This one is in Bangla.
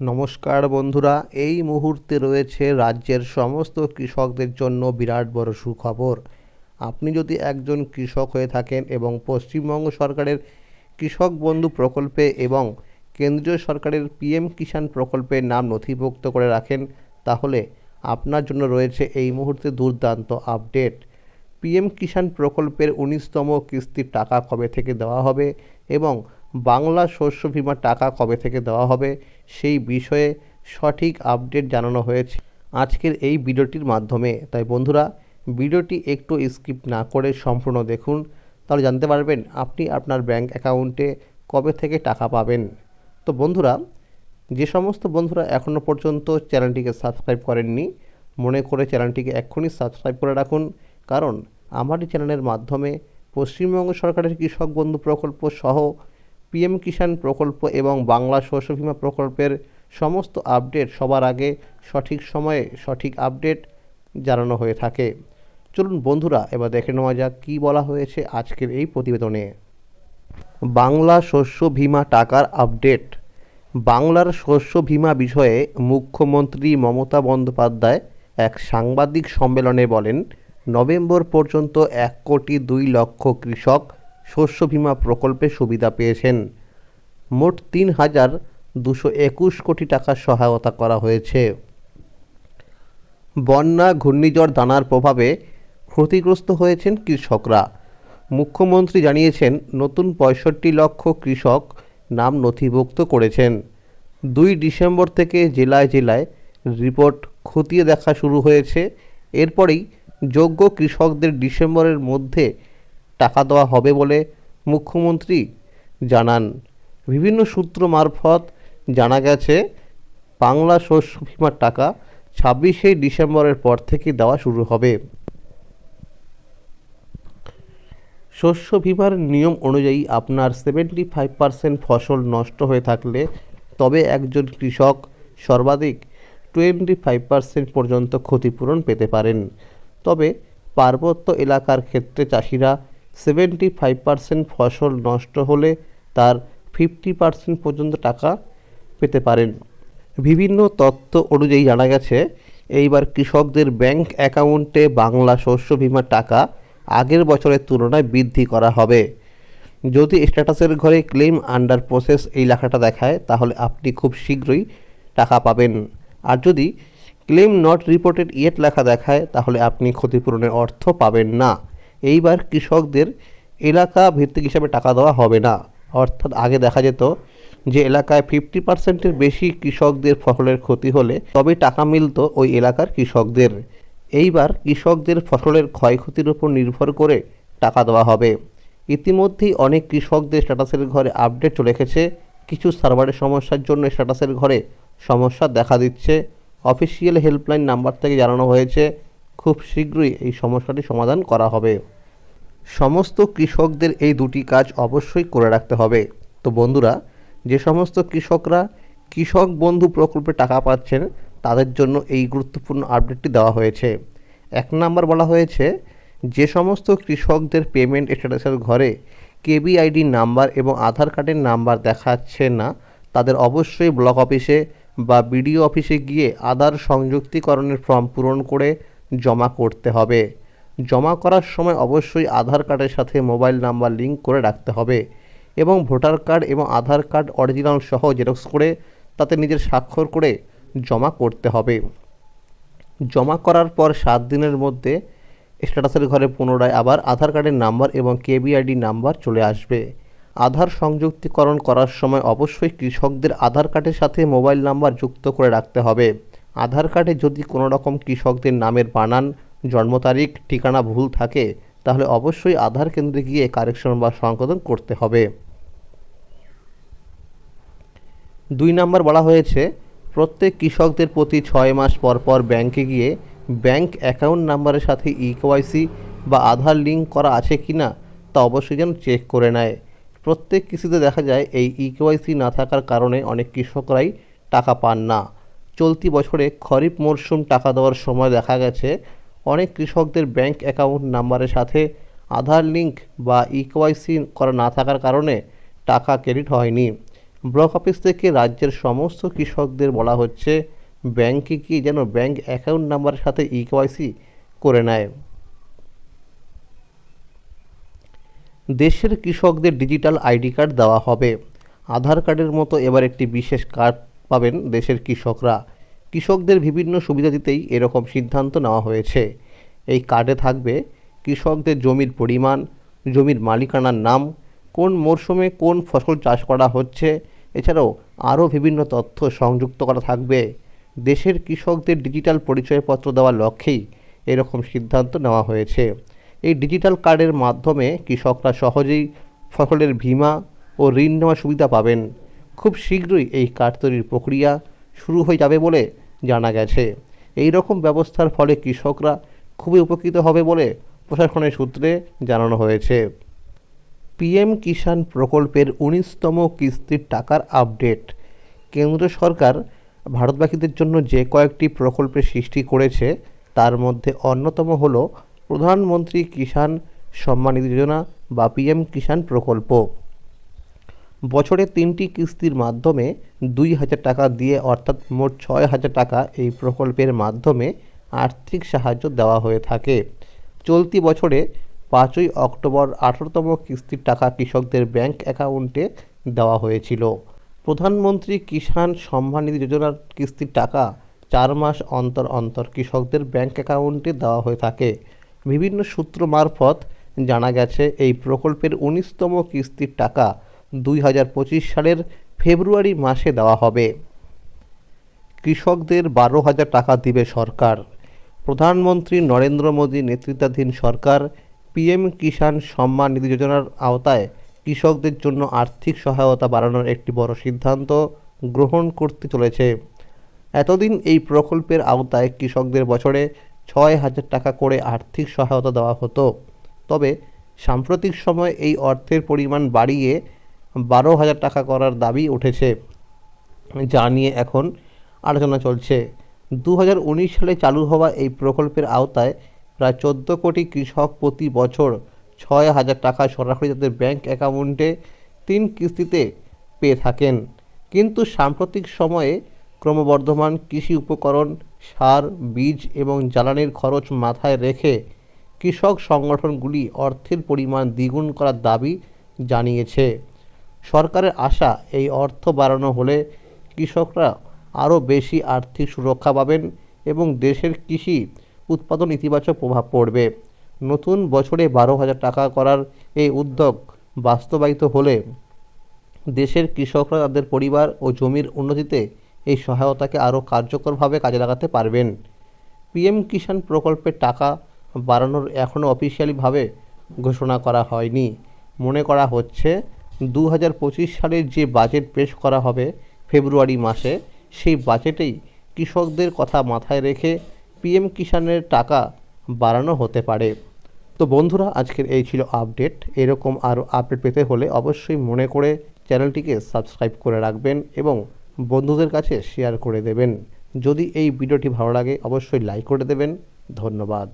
নমস্কার বন্ধুরা, এই মুহূর্তে রয়েছে রাজ্যের সমস্ত কৃষকদের জন্য বিরাট বড় সুখবর। আপনি যদি একজন কৃষক হয়ে থাকেন এবং পশ্চিমবঙ্গ সরকারের কৃষক বন্ধু প্রকল্পে এবং কেন্দ্রীয় সরকারের পিএম কিষাণ প্রকল্পের নাম নথিভুক্ত করে রাখেন, তাহলে আপনার জন্য রয়েছে এই মুহূর্তে দুর্দান্ত আপডেট। পিএম কিষাণ প্রকল্পের উনিশতম কিস্তির টাকা কবে থেকে দেওয়া হবে এবং বাংলা শস্য বিমার টাকা কবে থেকে দেওয়া হবে সেই বিষয়ে সঠিক আপডেট জানানো হয়েছে আজকের এই ভিডিওটির মাধ্যমে। তাই বন্ধুরা, ভিডিওটি একটু স্কিপ না করে সম্পূর্ণ দেখুন। তাহলে জানতে পারবেন আপনি আপনার ব্যাংক অ্যাকাউন্টে কবে থেকে টাকা পাবেন। তো বন্ধুরা, যে সমস্ত বন্ধুরা এখনও পর্যন্ত চ্যানেলটিকে সাবস্ক্রাইব করেননি, মনে করে চ্যানেলটিকে এক্ষুনি সাবস্ক্রাইব করে রাখুন। কারণ আমার চ্যানেলের মাধ্যমে পশ্চিমবঙ্গ সরকারের কৃষক বন্ধু প্রকল্প সহ পিএম কিষাণ প্রকল্প এবং বাংলা শস্য বিমা প্রকল্পের সমস্ত আপডেট সবার আগে সঠিক সময়ে সঠিক আপডেট জানানো হয়ে থাকে। চলুন বন্ধুরা, এবার দেখে নেওয়া যাক কী বলা হয়েছে আজকের এই প্রতিবেদনে। বাংলা শস্য বিমা টাকার আপডেট। বাংলার শস্য বিমা বিষয়ে মুখ্যমন্ত্রী মমতা বন্দ্যোপাধ্যায় এক সাংবাদিক সম্মেলনে বলেন, নভেম্বর পর্যন্ত এক কোটি দুই লক্ষ কৃষক শস্য বীমা প্রকল্পে সুবিধা পেয়েছেন। মোট তিন হাজার দুশো একুশ কোটি টাকার সহায়তা করা হয়েছে। বন্যা, ঘূর্ণিঝড়, দানার প্রভাবে ক্ষতিগ্রস্ত হয়েছেন কৃষকরা। মুখ্যমন্ত্রী জানিয়েছেন, নতুন পঁয়ষট্টি লক্ষ কৃষক নাম নথিভুক্ত করেছেন। দুই ডিসেম্বর থেকে জেলায় জেলায় রিপোর্ট খতিয়ে দেখা শুরু হয়েছে। এরপরেই যোগ্য কৃষকদের ডিসেম্বরের মধ্যে টাকা দেওয়া হবে বলে মুখ্যমন্ত্রী জানান। বিভিন্ন সূত্র মারফত জানা গেছে, বাংলা শস্য বিমার টাকা ছাব্বিশে ডিসেম্বরের পর থেকে দেওয়া শুরু হবে। শস্য বিমার নিয়ম অনুযায়ী আপনার সেভেন্টি ফাইভ পার্সেন্ট ফসল নষ্ট হয়ে থাকলে তবে একজন কৃষক সর্বাধিক টোয়েন্টি ফাইভ পার্সেন্ট পর্যন্ত ক্ষতিপূরণ পেতে পারেন। তবে পার্বত্য এলাকার ক্ষেত্রে চাষিরা সেভেন্টি ফাইভ পার্সেন্ট ফসল নষ্ট হলে তার ফিফটি পার্সেন্ট পর্যন্ত টাকা পেতে পারেন। বিভিন্ন তথ্য অনুযায়ী জানা গেছে, এইবার কৃষকদের ব্যাংক অ্যাকাউন্টে বাংলা শস্য বিমার টাকা আগের বছরের তুলনায় বৃদ্ধি করা হবে। যদি স্ট্যাটাসের ঘরে ক্লেম আন্ডার প্রসেস এই লেখাটা দেখায়, তাহলে আপনি খুব শীঘ্রই টাকা পাবেন। আর যদি ক্লেম নট রিপোর্টেড ইয়েট লেখা দেখায়, তাহলে আপনি ক্ষতিপূরণের অর্থ পাবেন না। এইবার কৃষকদের এলাকা ভিত্তিক হিসাবে টাকা দেওয়া হবে না। অর্থাৎ আগে দেখা যেত যে এলাকায় ফিফটি পার্সেন্টের বেশি কৃষকদের ফসলের ক্ষতি হলে তবে টাকা মিলত ওই এলাকার কৃষকদের। এইবার কৃষকদের ফসলের ক্ষয়ক্ষতির উপর নির্ভর করে টাকা দেওয়া হবে। ইতিমধ্যেই অনেক কৃষকদের স্ট্যাটাসের ঘরে আপডেট চলে এসেছে। কিছু সার্ভারের সমস্যার জন্য স্ট্যাটাসের ঘরে সমস্যা দেখা দিচ্ছে। অফিসিয়াল হেল্পলাইন নাম্বার থেকে জানানো হয়েছে, খুব শীঘ্রই এই সমস্যাটি সমাধান করা হবে। সমস্ত কৃষকদের এই দুটি কাজ অবশ্যই করে রাখতে হবে। তো বন্ধুরা, যে সমস্ত কৃষকরা কৃষক বন্ধু প্রকল্পে টাকা পাচ্ছেন, তাদের জন্য এই গুরুত্বপূর্ণ আপডেটটি দেওয়া হয়েছে। এক নাম্বার বলা হয়েছে, যে সমস্ত কৃষকদের পেমেন্ট স্ট্যাটাসের ঘরে কেবিআইডি নাম্বার এবং আধার কার্ডের নাম্বার দেখাচ্ছে না, তাদের অবশ্যই ব্লক অফিসে বা বিডিও অফিসে গিয়ে আধার সংযুক্তিকরণের ফর্ম পূরণ করে জমা করতে হবে। জমা করার সময় অবশ্যই আধার কার্ডের সাথে মোবাইল নাম্বার লিঙ্ক করে রাখতে হবে এবং ভোটার কার্ড এবং আধার কার্ড অরিজিনাল সহ জেরক্স করে তাতে নিজের স্বাক্ষর করে জমা করতে হবে। জমা করার পর সাত দিনের মধ্যে স্ট্যাটাসের ঘরে পুনরায় আবার আধার কার্ডের নাম্বার এবং কেবিআইডি নাম্বার চলে আসবে। আধার সংযুক্তিকরণ করার সময় অবশ্যই কৃষকদের আধার কার্ডের সাথে মোবাইল নাম্বার যুক্ত করে রাখতে হবে। আধার কার্ডে যদি কোনো রকম কৃষকদের নামের বানান জন্ম তারিখ, ঠিকানা ভুল থাকে, তাহলে অবশ্যই আধার কেন্দ্রে গিয়ে কারেকশন বা সংশোধন করতে হবে। দুই নাম্বার বলা হয়েছে, প্রত্যেক কৃষকদের প্রতি ছয় মাস পর পর ব্যাংকে গিয়ে ব্যাংক অ্যাকাউন্ট নাম্বারের সাথে ইকেওয়াইসি বা আধার লিঙ্ক করা আছে কি না, তা অবশ্যই যেন চেক করে নেয়। প্রত্যেক কৃষিতে দেখা যায়, এই ইকেওয়াইসি না থাকার কারণে অনেক কৃষকরাই টাকা পান না। চলতি বছরে খরিফ মরশুম টাকা দেওয়ার সময় দেখা গেছে অনেক কৃষকদের ব্যাংক অ্যাকাউন্ট নাম্বারের সাথে আধার লিঙ্ক বা ইকোয়াইসি করা না থাকার কারণে টাকা ক্রেডিট হয়নি। ব্লক অফিস থেকে রাজ্যের সমস্ত কৃষকদের বলা হচ্ছে, ব্যাংকে গিয়ে যেন ব্যাংক অ্যাকাউন্ট নাম্বারের সাথে ই কেওয়াইসি করে নেয়। দেশের কৃষকদের ডিজিটাল আইডি কার্ড দেওয়া হবে। আধার কার্ডের মতো এবার একটি বিশেষ কার্ড পাবেন দেশের কৃষকরা। কৃষকদের বিভিন্ন সুবিধা দিতেই এরকম সিদ্ধান্ত নেওয়া হয়েছে। এই কার্ডে থাকবে কৃষকদের জমির পরিমাণ, জমির মালিকানার নাম, কোন মরশুমে কোন ফসল চাষ করা হচ্ছে, এছাড়াও আরও বিভিন্ন তথ্য সংযুক্ত করা থাকবে। দেশের কৃষকদের ডিজিটাল পরিচয়পত্র দেওয়ার লক্ষ্যেই এরকম সিদ্ধান্ত নেওয়া হয়েছে। এই ডিজিটাল কার্ডের মাধ্যমে কৃষকরা সহজেই ফসলের বীমা ও ঋণ নেওয়ার সুবিধা পাবেন। খুব শীঘ্রই এই কার্ড তৈরির প্রক্রিয়া শুরু হয়ে যাবে বলে জানা গেছে। এই রকম ব্যবস্থার ফলে কৃষকরা খুবই উপকৃত হবে বলে প্রশাসনের সূত্রে জানানো হয়েছে। পিএম কিষাণ প্রকল্পের উনিশতম কিস্তির টাকার আপডেট। কেন্দ্র সরকার ভারতবাসীদের জন্য যে কয়েকটি প্রকল্পের সৃষ্টি করেছে, তার মধ্যে অন্যতম হলো প্রধানমন্ত্রী কিষাণ সম্মান নিধি যোজনা বা পিএম কিষাণ প্রকল্প। বছরে তিনটি কিস্তির মাধ্যমে দুই হাজার টাকা দিয়ে অর্থাৎ মোট ছয় হাজার টাকা এই প্রকল্পের মাধ্যমে আর্থিক সাহায্য দেওয়া হয়ে থাকে। চলতি বছরে পাঁচই অক্টোবর আঠারোতম কিস্তির টাকা কৃষকদের ব্যাংক অ্যাকাউন্টে দেওয়া হয়েছিল। প্রধানমন্ত্রী কিষাণ সম্মান নিধি যোজনার কিস্তির টাকা চার মাস অন্তর অন্তর কৃষকদের ব্যাংক অ্যাকাউন্টে দেওয়া হয়ে থাকে। বিভিন্ন সূত্র মারফত জানা গেছে, এই প্রকল্পের উনিশতম কিস্তির টাকা দুই হাজার পঁচিশ সালের ফেব্রুয়ারি মাসে দেওয়া হবে। কৃষকদের বারো হাজার টাকা দিবে সরকার। প্রধানমন্ত্রী নরেন্দ্র মোদী নেতৃত্বাধীন সরকার পিএম কিষাণ সম্মান নিধি যোজনার আওতায় কৃষকদের জন্য আর্থিক সহায়তা বাড়ানোর একটি বড় সিদ্ধান্ত গ্রহণ করতে চলেছে। এতদিন এই প্রকল্পের আওতায় কৃষকদের বছরে ছয় হাজার টাকা করে আর্থিক সহায়তা দেওয়া হতো। তবে সাম্প্রতিক সময়ে এই অর্থের পরিমাণ বাড়িয়ে বারো হাজার টাকা করার দাবি উঠেছে, যা নিয়ে এখন আলোচনা চলছে। দু হাজার উনিশ সালে চালু হওয়া এই প্রকল্পের আওতায় প্রায় চোদ্দ কোটি কৃষক প্রতি বছর ছয় হাজার টাকা সরাসরি তাদের ব্যাংক অ্যাকাউন্টে তিন কিস্তিতে পেয়ে থাকেন। কিন্তু সাম্প্রতিক সময়ে ক্রমবর্ধমান কৃষি উপকরণ, সার, বীজ এবং জ্বালানির খরচ মাথায় রেখে কৃষক সংগঠনগুলি অর্থের পরিমাণ দ্বিগুণ করার দাবি জানিয়েছে। সরকারের আশা এই অর্থ বাড়ানো হলে কৃষকরা আরও বেশি আর্থিক সুরক্ষা পাবেন এবং দেশের কৃষি উৎপাদন ইতিবাচক প্রভাব পড়বে। নতুন বছরে বারো হাজার টাকা করার এই উদ্যোগ বাস্তবায়িত হলে দেশের কৃষকরা তাদের পরিবার ও জমির উন্নতিতে এই সহায়তাকে আরও কার্যকরভাবে কাজে লাগাতে পারবেন। পিএম কিষাণ প্রকল্পের টাকা বাড়ানোর এখনও অফিসিয়ালিভাবে ঘোষণা করা হয়নি। মনে করা হচ্ছে দু হাজার পঁচিশ সালের যে বাজেট পেশ করা হবে ফেব্রুয়ারি মাসে, সেই বাজেটেই কৃষকদের কথা মাথায় রেখে পিএম কিষাণের টাকা বাড়ানো হতে পারে। তো বন্ধুরা, আজকের এই ছিল আপডেট এরকম আরও আপডেট পেতে হলে অবশ্যই মনে করে চ্যানেলটিকে সাবস্ক্রাইব করে রাখবেন এবং বন্ধুদের কাছে শেয়ার করে দেবেন। যদি এই ভিডিওটি ভালো লাগে, অবশ্যই লাইক করে দেবেন। ধন্যবাদ।